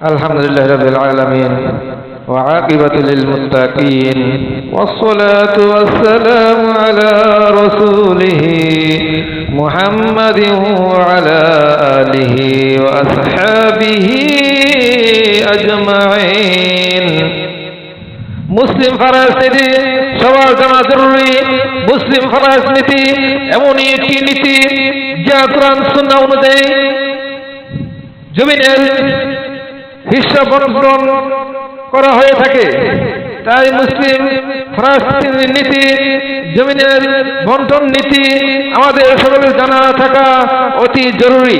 الحمد لله رب العالمين وعاقبة للمتقين والصلاة والسلام على رسوله محمد وعلى آله وأصحابه أجمعين মুসলিম ফারাজনীতি সবার জানা জরুরি মুসলিম ফারাজনীতি এমনই একটি নীতি যা কোরআন সুন্নাহ অনুযায়ী জমিনের বন্টন করা হয়ে থাকে। তাই মুসলিম ফরাসি নীতি, জমিনের বন্টন নীতি আমাদের সকলের জানা থাকা অতি জরুরি।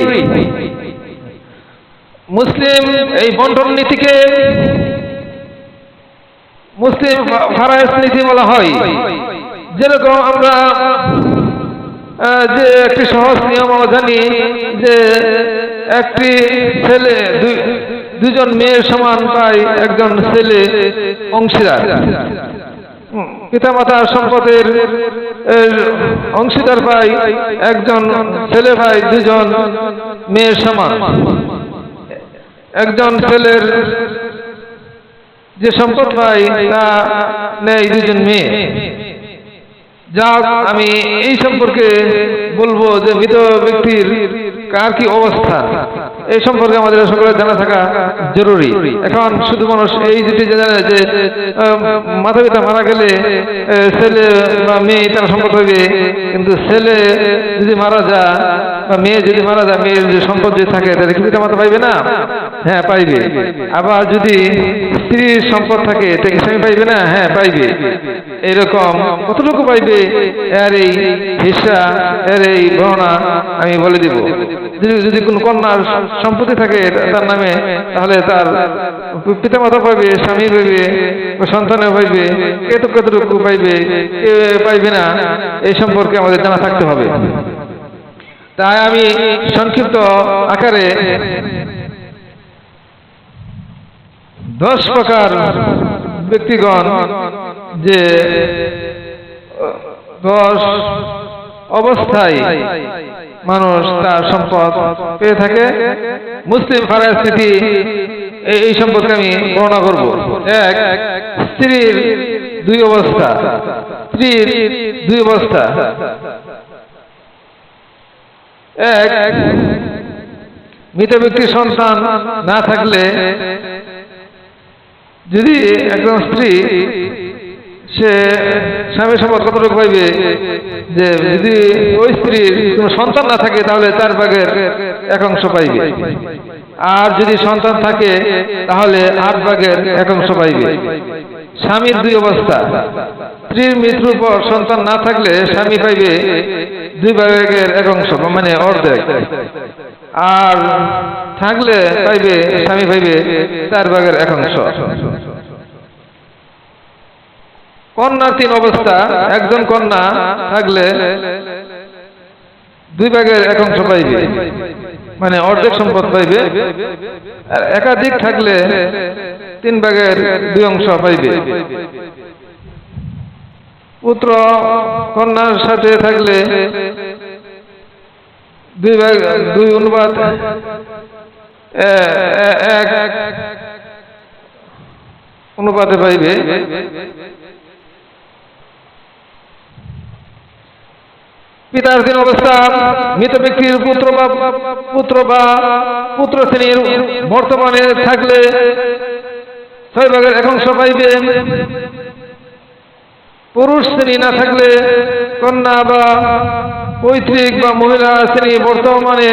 মুসলিম এই বন্টন নীতিকে মুসলিম ফারাস নীতি বলা হয়। যেরকম আমরা যে একটি সহজ নিয়ম জানি যে একটি ছেলে দুই- দুজন মেয়ের সমান পায় একজন ছেলে অংশীদার। পিতামাতার সম্পদের অংশীদার পায় একজন ছেলে ভাই দুজন মেয়ের সমান। একজন ছেলের যে সম্পদ পাই তা নেয় দুজন মেয়ে। যা আমি এই সম্পর্কে বলব যে মৃত ব্যক্তির কার কি অবস্থা? এই সম্পর্কে আমাদের সকলের জানা থাকা জরুরি। এখন শুধু মানুষ এই যেটি জানে যে মাথা পিতা মারা গেলে ছেলে বা মেয়ে তার সম্পদ হইবে কিন্তু ছেলে যদি মারা যায় বা মেয়ে যদি মারা যায়, মেয়ের যে সম্পদ যে থাকে, তাহলে কি পিতা মাতা পাইবে না? হ্যাঁ পাইবে। আবার যদি স্ত্রীর সম্পদ থাকে তাকে স্বামী পাইবে না? হ্যাঁ পাইবে। এরকম কতটুকু পাইবে? এর এই হিসা, এর এই গহনা আমি বলে দিব। যদি কোনো কন্যার সম্পত্তি থাকে তার নামে, তাহলে তার পিতামাতা পাইবে, স্বামী পাইবে সন্তানও পাইবে কে তো কতটুকু পাইবে কে পাইবে না, এই সম্পর্কে আমাদের জানা থাকতে হবে। তাই আমি সংক্ষিপ্ত আকারে দশ প্রকার ব্যক্তিগণ যে দশ অবস্থায় মানুষ তার সম্পদ পেয়ে থাকে। মুসলিম ফারাস্থিতি এই সম্পর্কে আমি বর্ণনা করব। এক, স্ত্রীর দুই অবস্থা। স্ত্রীর দুই অবস্থা। এক, মৃত ব্যক্তির সন্তান না থাকলে যদি একজন স্ত্রী সে স্বামী সম্পদ কতটুকু পাইবে যে যদি ওই স্ত্রীর কোনো সন্তান না থাকে, তাহলে চার ভাগের এক অংশ পাইবে। আর যদি সন্তান থাকে, তাহলে আট ভাগের এক অংশ পাইবে। স্বামীর দুই অবস্থা। স্ত্রীর মৃত্যুর পর সন্তান না থাকলে স্বামী পাইবে দুই ভাগের এক অংশ মানে অর্ধেক। আর থাকলে পাইবে, স্বামী পাইবে চার ভাগের এক অংশ। কন্যার তিন অবস্থা, একজন কন্যা থাকলে দুই ভাগের এক অংশ পাইবে। মানে অর্ধেক সম্পদ পাইবে। আর একাধিক থাকলে তিন ভাগের দুই অংশ পাইবে। পুত্র কন্যার সাথে থাকলে দুই ভাগ, দুই এ- এক অনুপাতে পাইবে। পিতার দিন অবস্থা, মৃত ব্যক্তির পুত্র বা পুত্র বা পুত্র শ্রেণির বর্তমানে থাকলে ছয় ভাগের অংশ পাইবে পুরুষ শ্রেণি না থাকলে কন্যা বা পৈতৃক বা মহিলা শ্রেণি বর্তমানে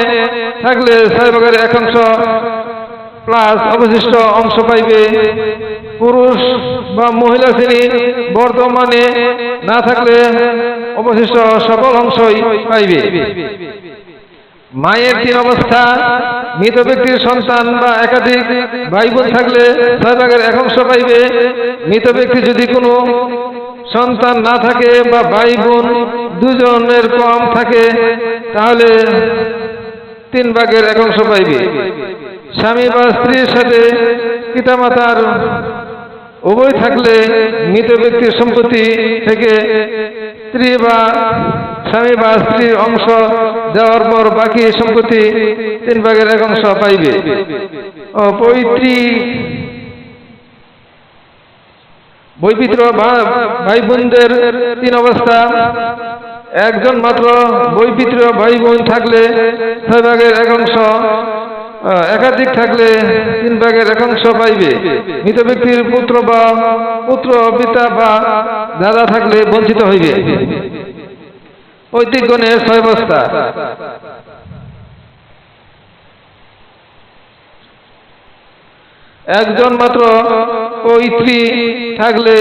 থাকলে ছয় ভাগের এক অংশ প্লাস অবশিষ্ট অংশ পাইবে। পুরুষ বা মহিলা শ্রেণি বর্তমানে না থাকলে অবশিষ্ট সকল অংশই পাইবে। মায়ের তিন অবস্থা, মৃত ব্যক্তির সন্তান বা একাধিক ভাই বোন থাকলে ছয় ভাগের এক অংশ পাইবে। মৃত ব্যক্তি যদি কোনো সন্তান না থাকে বা ভাই বোন দুজনের কম থাকে, তাহলে তিন ভাগের এক অংশ পাইবে। স্বামী বা স্ত্রীর সাথে পিতামাতার উভয় থাকলে মৃত ব্যক্তির সম্পত্তি থেকে স্ত্রী বা স্বামী বা স্ত্রীর অংশ দেওয়ার পর বাকি সম্পত্তি তিন ভাগের এক অংশ পাইবে। পৈতৃক বৈপিত্র ভাই বোনদের তিন অবস্থা। একজন মাত্র বৈপিত্র ভাই বোন থাকলে ছয় ভাগের এক অংশ একাধিক থাকলে তিন ভাগের একাংশ পাইবে। মৃত ব্যক্তির পুত্র বা পুত্র, পিতা বা দাদা থাকলে বঞ্চিত হইবে। পৈতৃক গণের ছয় বস্তা। একজন মাত্র পৈত্রী থাকলে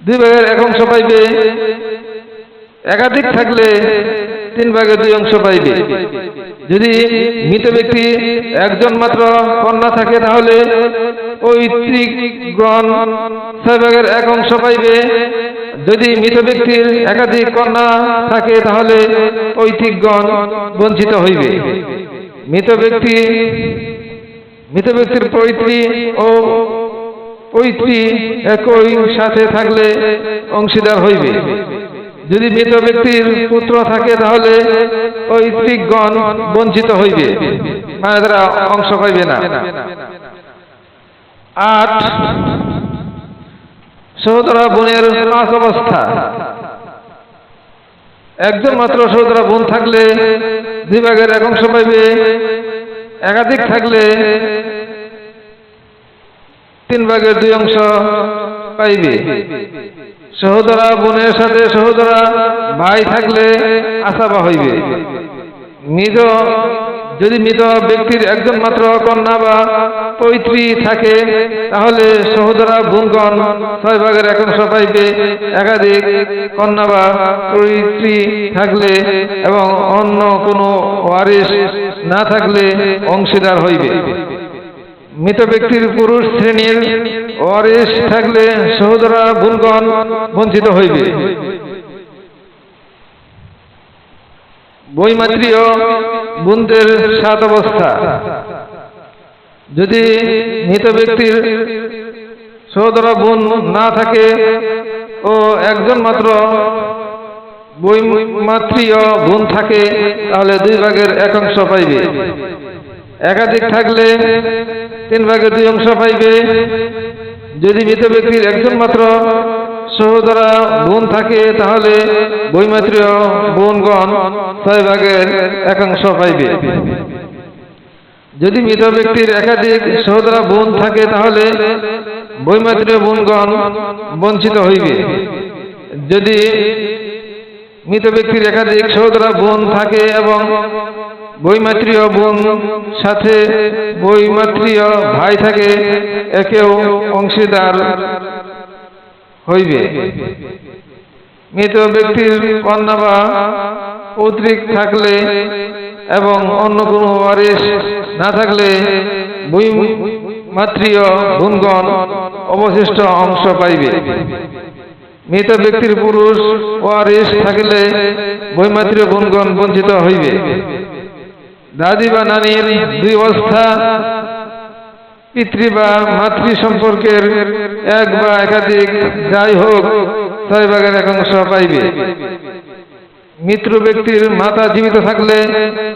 দুই ভাগের এক অংশ পাইবে। একাধিক থাকলে তিন ভাগের দুই অংশ পাইবে। যদি মৃত ব্যক্তি একজন মাত্র কন্যা থাকে, তাহলে ওই পৈতৃকগণ ছয় ভাগের এক অংশ পাইবে। যদি মৃত ব্যক্তির একাধিক কন্যা থাকে, তাহলে পৈতৃকগণ বঞ্চিত হইবে। মৃত ব্যক্তি, মৃত ব্যক্তির পৈতৃ ও পৈতৃ একই সাথে থাকলে অংশীদার হইবে। যদি মৃত ব্যক্তির পুত্র থাকে তাহলে পৈতৃকগণ বঞ্চিত হইবে। মানে তারা অংশ পাইবে না। আট, সহোদরা বোনের পাঁচ অবস্থা। একজন মাত্র সহোদরা বোন থাকলে দুই ভাগের এক অংশ পাইবে। একাধিক থাকলে তিন ভাগের দুই অংশ পাইবে। সহোদরা বোনের সাথে সহোদরা ভাই থাকলে আশাবা হইবে। মৃত, যদি মৃত ব্যক্তির একজন মাত্র কন্যা বা পৈত্রী থাকে, তাহলে সহোদরা বোনগণ ছয় ভাগের অংশ পাইবে। একাধিক কন্যা বা পৈত্রী থাকলে এবং অন্য কোনো ওয়ারিশ না থাকলে অংশীদার হইবে। মৃত ব্যক্তির পুরুষ শ্রেণির ওয়ারিশ থাকলে সহোদরা বোনগণ বঞ্চিত হইবে। বৈমাত্রীয় বোনদের সাত অবস্থা। যদি মৃত ব্যক্তির সহোদরা বোন না থাকে ও একজন মাত্র বৈমাত্রীয় বোন থাকে, তাহলে দুই ভাগের এক অংশ পাইবে। একাধিক থাকলে তিন ভাগের দুই অংশ পাইবে। যদি মৃত ব্যক্তির একজন মাত্র সহোদরা বোন থাকে, তাহলে বৈমাত্রীয় বোনগণ ছয় ভাগের একাংশ পাইবে। যদি মৃত ব্যক্তির একাধিক সহোদরা বোন থাকে, তাহলে বৈমাত্রীয় বোনগণ বঞ্চিত হইবে। যদি মৃত ব্যক্তির একাধিক সহোদরা বোন থাকে এবং বৈমাত্রীয় বোন সাথে বৈমাত্রীয় ভাই থাকে, একেও অংশীদার হইবে। মৃত ব্যক্তির কন্যা বা পৌত্রিক থাকলে এবং অন্য কোনো ওয়ারিশ না থাকলে বৈমাত্রীয় বোনগণ অবশিষ্ট অংশ পাইবে। মৃত ব্যক্তির পুরুষ ওয়ারিশ থাকিলে বৈমাত্রীয় বোনগণ বঞ্চিত হইবে। দাদি বা নানির দুই অবস্থা। পিতৃ বা মাতৃ সম্পর্কের এক বা একাধিক যাই হোক ছয় ভাগের এক অংশ পাইবে। মৃত্যু ব্যক্তির মাতা জীবিত থাকলে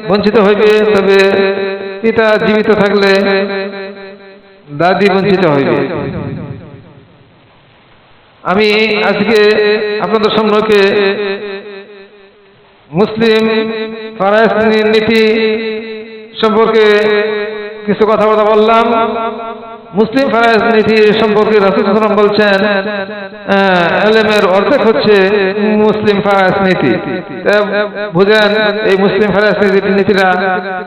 বঞ্চিত হইবে, তবে পিতা জীবিত থাকলে দাদি বঞ্চিত হইবে। আমি আজকে আপনাদের সম্পর্কে মুসলিম ফারাইস নীতি সম্পর্কে কিছু কথাবার্তা বললাম। মুসলিম ফারাইজ নীতি সম্পর্কে রাসুলাম বলছেন এলেমের অর্ধেক হচ্ছে মুসলিম ফারাইজ নীতি। বুঝেন, এই মুসলিম ফারাইজ নীতি নীতিটা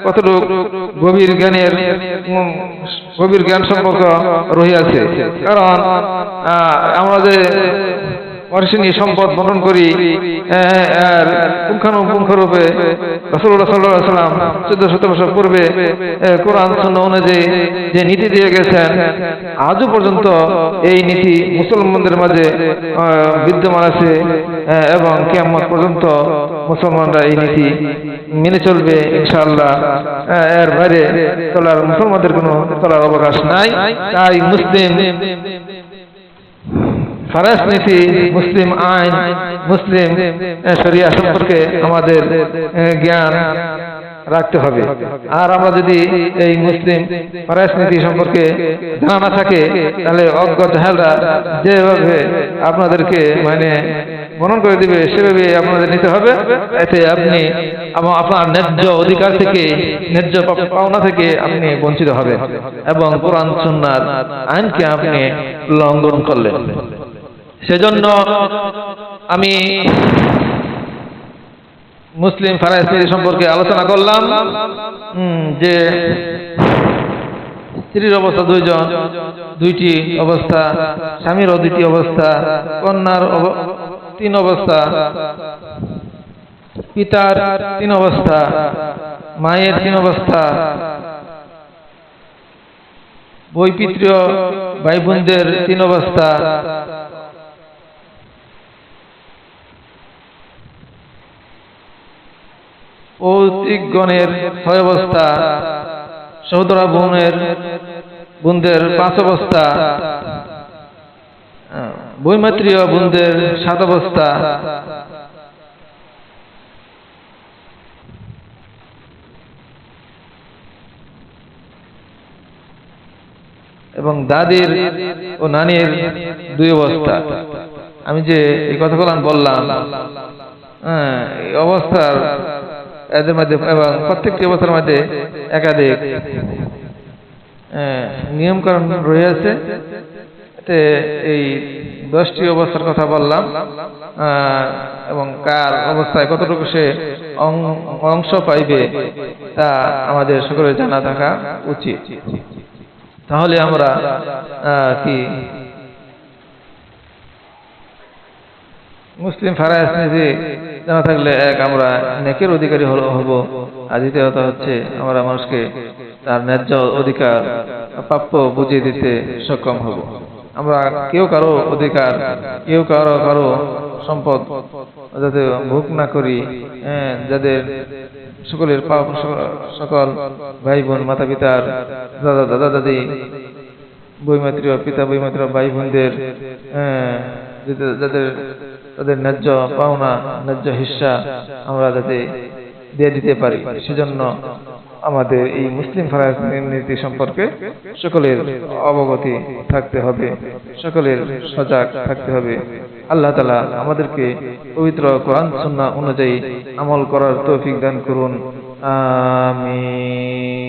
কতটুকু গভীর জ্ঞানের গভীর জ্ঞান সম্পর্ক রহিয়াছে। কারণ আমরা যে অরিসিনী সম্পদ বন্টন করি। আর পুঙ্খানুপুঙ্খ রূপে রসুল্লাহ সাল্লাহ সাল্লাম চোদ্দ শত বছর পূর্বে কোরআন শূন্য অনুযায়ী যে নীতি দিয়ে গেছেন, আজও পর্যন্ত এই নীতি মুসলমানদের মাঝে বিদ্যমান আছে এবং কেমন পর্যন্ত মুসলমানরা এই নীতি মেনে চলবে ইনশাআল্লাহ। এর বাইরে চলার মুসলমানদের কোনো চলার অবকাশ নাই। তাই মুসলিম ফারাস নীতি, মুসলিম আইন, মুসলিম শরিয়া সম্পর্কে আমাদের জ্ঞান রাখতে হবে। আর আমরা যদি এই মুসলিম ফারাস নীতি সম্পর্কে জানা না থাকে, তাহলে অজ্ঞ জাহেলরা যেভাবে আপনাদেরকে মানে মনন করে দিবে, সেভাবে আপনাদের নিতে হবে। এতে আপনি আপনার ন্যায্য অধিকার থেকে, ন্যায্য পাওনা থেকে আপনি বঞ্চিত হবে। এবং কোরআন সুন্নার আইনকে আপনি লঙ্ঘন করলেন। সেজন্য আমি মুসলিম ফারাস্তি সম্পর্কে আলোচনা করলাম যে স্ত্রীর অবস্থা দুইজন, দুইটি অবস্থা স্বামীর দুইটি অবস্থা, কন্যার তিন অবস্থা, পিতার তিন অবস্থা, মায়ের তিন অবস্থা বৈপিত্রীয় ভাই বোনদের তিন অবস্থা পৌত্রিকগণের ছয় অবস্থা। সহোদরা বোনের, বোনদের পাঁচ অবস্থা। বৈমাত্রীয় বোনদের সাত অবস্থা। এবং দাদির ও নানির দুই অবস্থা। আমি যে এই আমি বললাম হ্যাঁ অবস্থার এদের মধ্যে এবং প্রত্যেকটি অবস্থার মধ্যে একাধিক নিয়মকানুন রয়েছে। এই দশটি অবস্থার কথা বললাম এবং কার অবস্থায় কতটুকু সে অংশ পাইবে তা আমাদের সকলের জানা থাকা উচিত। তাহলে আমরা কি? মুসলিম নিজে জানা থাকলে এক আমরা নেকের অধিকারী হব। আর দ্বিতীয়ত হচ্ছে আমরা মানুষকে তার ন্যায্য অধিকার প্রাপ্য বুঝিয়ে দিতে সক্ষম হব। আমরা কেউ কারও অধিকার কেউ কারও কারও সম্পদ যাতে ভোগ না করি হ্যাঁ, যাদের সকলের সকল ভাই বোন মাতা পিতার দাদা দাদা দাদি বইমাত্রীয় পিতা বইমাত্রীয় ভাই বোনদের যাদের যাদের তাদের ন্যায্য পাওনা, ন্যায্য হিস্সা আমরা যাতে দিয়ে দিতে পারি। সেজন্য আমাদের এই মুসলিম ফরাজ নীতি সম্পর্কে সকলের অবগতি থাকতে হবে, সকলের সজাগ থাকতে হবে। আল্লাহ তালা আমাদেরকে পবিত্র কোরআন, সুন্নাহ অনুযায়ী আমল করার তৌফিক দান করুন। আমিন।